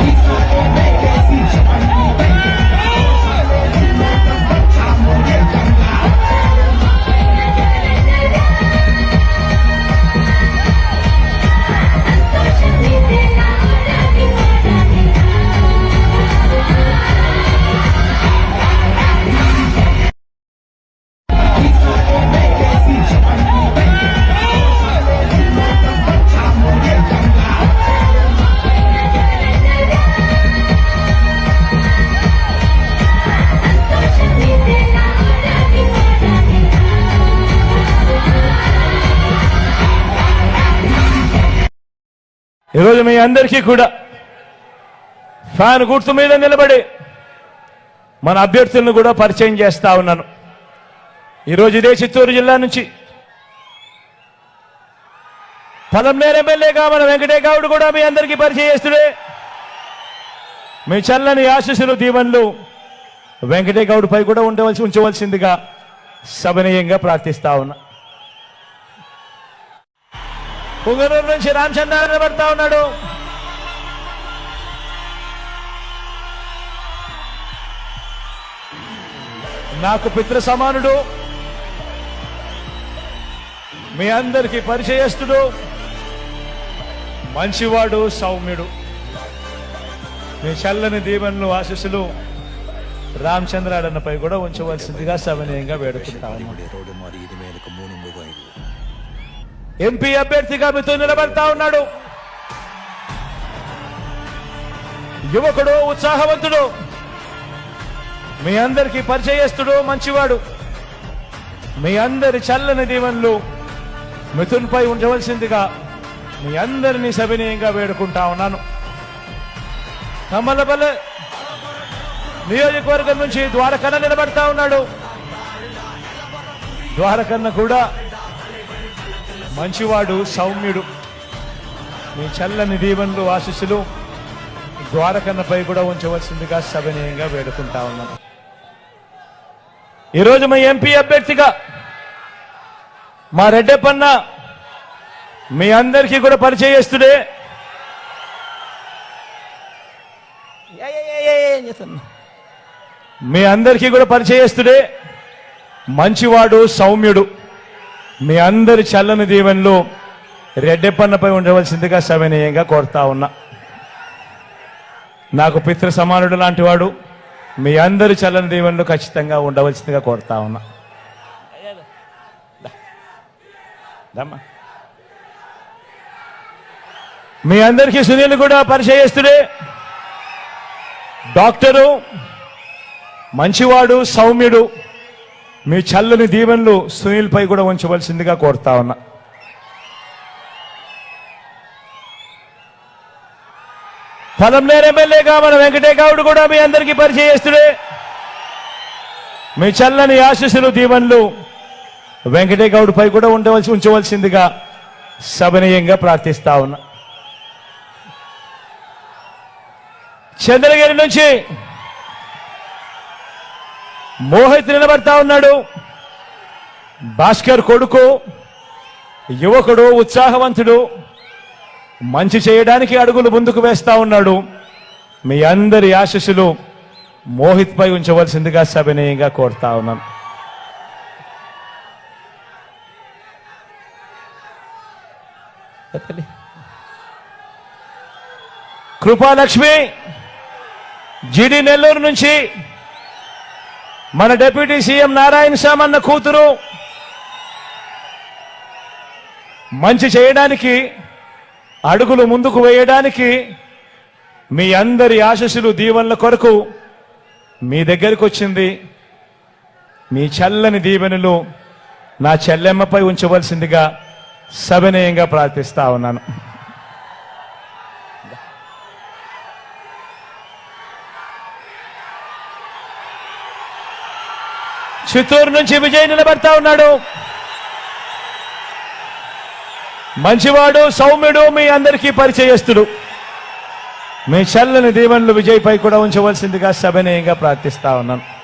Pizza and mac and cheese. ఈరోజు మీ అందరికీ కూడా ఫ్యాన్ గుర్తు మీద నిలబడి మన అభ్యర్థులను కూడా పరిచయం చేస్తా ఉన్నాను. ఈరోజు ఇదే చిత్తూరు జిల్లా నుంచి పలంనేరు ఎమ్మెల్యేగా మన వెంకటే గౌడ్ కూడా మీ అందరికీ పరిచయం చేస్తుడే. మీ చల్లని ఆశీస్సులు దీవెనలు వెంకటే గౌడ్ పై కూడా ఉండవలసి ఉంచవలసిందిగా సభనీయంగా ప్రార్థిస్తా ఉన్నా. పుగనూరు నుంచి రామచంద్ర నిలబడతా ఉన్నాడు. నాకు పితృ సమానుడు మీ అందరికీ పరిచయస్తుడు. మంచివాడు సౌమ్యుడు. మీ చల్లని దీవెనలు ఆశీస్సులు రామచంద్రాడన్నపై కూడా ఉంచవలసిందిగా సమనీయంగా వేడుకుంటాము ఎంపీ అభ్యర్థిగా మీతో నిలబడతా ఉన్నాడు. యువకుడు ఉత్సాహవంతుడు మీ అందరికీ పరిచయస్తుడు మంచివాడు. మీ అందరి చల్లని దీవెనలు మిథున్పై ఉంచవలసిందిగా మీ అందరినీ సవినీయంగా వేడుకుంటా ఉన్నాను. కమలపల్లె నియోజకవర్గం నుంచి ద్వారకన్న నిలబడతా ఉన్నాడు. ద్వారకన్న కూడా మంచివాడు సౌమ్యుడు. మీ చల్లని దీవెనలు ఆశీస్సులు ద్వారకన్నపై కూడా ఉంచవలసిందిగా సవినయంగా వేడుకుంటా ఉన్నాను ఈరోజు మా ఎంపీ అభ్యర్థిగా మా రెడ్డప్పన్న మీ అందరికీ కూడా పరిచయస్తుడే మీ అందరికీ కూడా పరిచయస్తుడే మంచివాడు సౌమ్యుడు. మీ అందరి చల్లని దీవెనలు రెడ్డెప్పన్నపై ఉండవలసిందిగా సవినీయంగా కోరుతా ఉన్నా. నాకు పితృ సమానుడు లాంటి వాడు మీ అందరి చల్లని దీవెనలు ఖచ్చితంగా ఉండవలసిందిగా కోరుతా ఉన్నా. మీ అందరికీ సునీల్ కూడా పరిచయస్తుడే. డాక్టరు మంచివాడు సౌమ్యుడు. మీ చల్లని దీవెనలు సునీల్ పై కూడా ఉంచవలసిందిగా కోరుతా ఉన్నా. పలంనేరు ఎమ్మెల్యేగా మన వెంకటే గౌడ్ కూడా మీ అందరికీ పరిచయస్తుడే. మీ చల్లని ఆశీస్సులు దీవెనలు వెంకటే గౌడ్ పై కూడా ఉండవలసి ఉంచవలసిందిగా సభనీయంగా ప్రార్థిస్తా ఉన్నా. చంద్రగిరి నుంచి మోహిత్ నిలబడతా ఉన్నాడు. భాస్కర్ కొడుకు యువకుడు ఉత్సాహవంతుడు మంచి చేయడానికి అడుగులు ముందుకు వేస్తా ఉన్నాడు. మీ అందరి ఆశస్సులు మోహిత్ పై ఉంచవలసిందిగా సవినయంగా కోరుతా ఉన్నాను కృపాలక్ష్మి జిడి నెల్లూరు నుంచి మన డిప్యూటీ సీఎం నారాయణ శ్యామ్ అన్న కూతురు మంచి చేయడానికి అడుగులు ముందుకు వేయడానికి మీ అందరి ఆశస్సులు దీవెనల కొరకు మీ దగ్గరికి వచ్చింది. మీ చల్లని దీవెనలు నా చెల్లెమ్మపై ఉంచవలసిందిగా సవినయంగా ప్రార్థిస్తా ఉన్నాను. చిత్తూరు నుంచి విజయ్ నిలబడతా ఉన్నాడు. మంచివాడు సౌమ్యుడు మీ అందరికీ పరిచయస్తుడు. మీ చల్లని దీవెనలు విజయ్ పై కూడా ఉంచవలసిందిగా సభనీయంగా ప్రార్థిస్తా ఉన్నాను.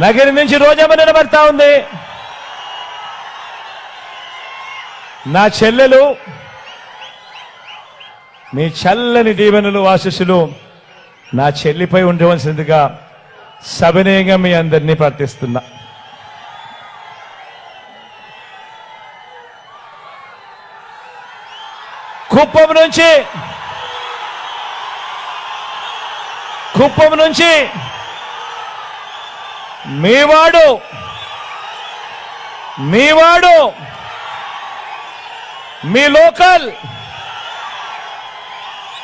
నగరి నుంచి రోజమ్మ నిలబడతా ఉంది. నా చెల్లెలు మీ చల్లని దీవెనలు ఆశీస్సులు నా చెల్లిపై ఉండవలసిందిగా సవినయంగా మీ అందరినీ ప్రార్థిస్తున్నా. కుప్పం నుంచి కుప్పం నుంచి మీవాడు మీవాడు మీ లోకల్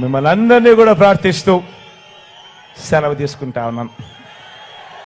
మిమ్మల్ని అందరినీ కూడా ప్రార్థిస్తూ సెలవు తీసుకుంటా ఉన్నాను